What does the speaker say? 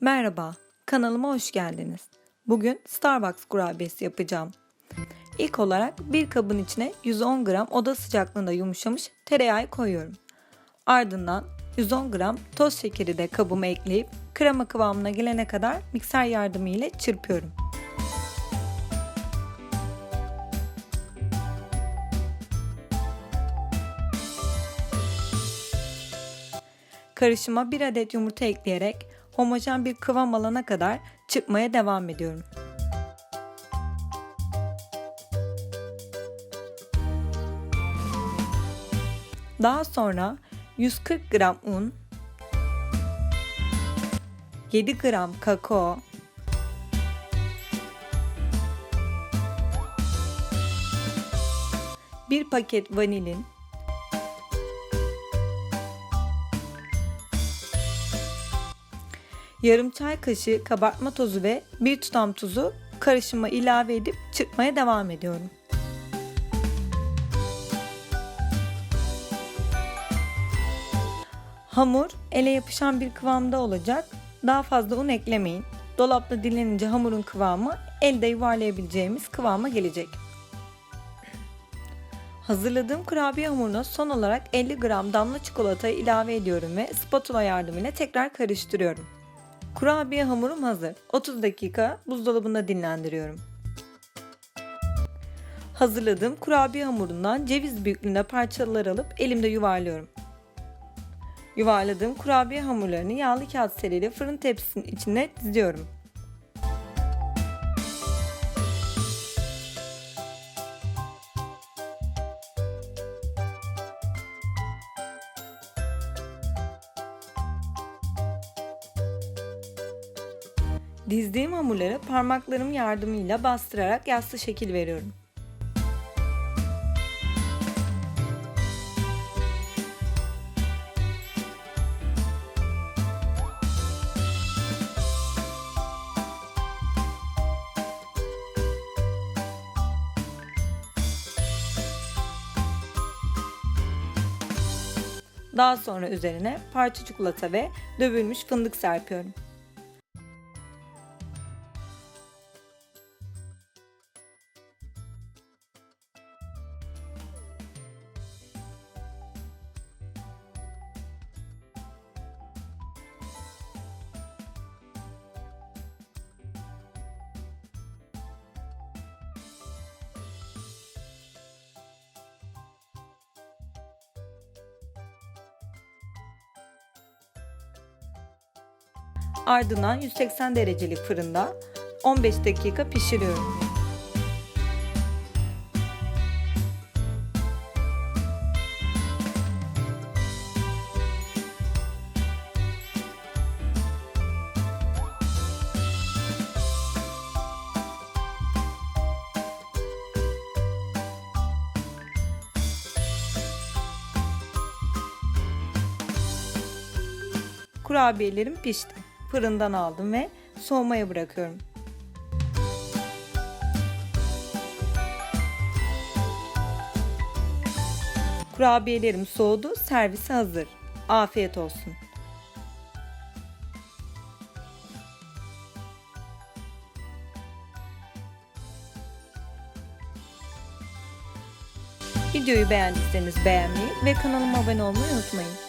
Merhaba, kanalıma hoş geldiniz. Bugün Starbucks kurabiyesi yapacağım. İlk olarak bir kabın içine 110 gram oda sıcaklığında yumuşamış tereyağı koyuyorum. Ardından 110 gram toz şekeri de kabıma ekleyip krema kıvamına gelene kadar mikser yardımı ile çırpıyorum. Karışıma bir adet yumurta ekleyerek homojen bir kıvam alana kadar çırpmaya devam ediyorum. Daha sonra 140 gram un, 7 gram kakao, bir paket vanilin, yarım çay kaşığı kabartma tozu ve bir tutam tuzu karışıma ilave edip çırpmaya devam ediyorum. Hamur ele yapışan bir kıvamda olacak. Daha fazla un eklemeyin. Dolapta dinlenince hamurun kıvamı elde yuvarlayabileceğimiz kıvama gelecek. Hazırladığım kurabiye hamuruna son olarak 50 gram damla çikolatayı ilave ediyorum ve spatula yardımıyla tekrar karıştırıyorum. Kurabiye hamurum hazır. 30 dakika buzdolabında dinlendiriyorum. Hazırladığım kurabiye hamurundan ceviz büyüklüğünde parçalar alıp elimde yuvarlıyorum. Yuvarladığım kurabiye hamurlarını yağlı kağıt seriyle fırın tepsisinin içine diziyorum. Dizdiğim hamurları parmaklarım yardımıyla bastırarak yassı şekil veriyorum. Daha sonra üzerine parça çikolata ve dövülmüş fındık serpiyorum. Ardından 180 derecelik fırında 15 dakika pişiriyorum. Kurabiyelerim pişti. Fırından aldım ve soğumaya bırakıyorum. Kurabiyelerim soğudu, servise hazır. Afiyet olsun. Videoyu beğendiyseniz beğenmeyi ve kanalıma abone olmayı unutmayın.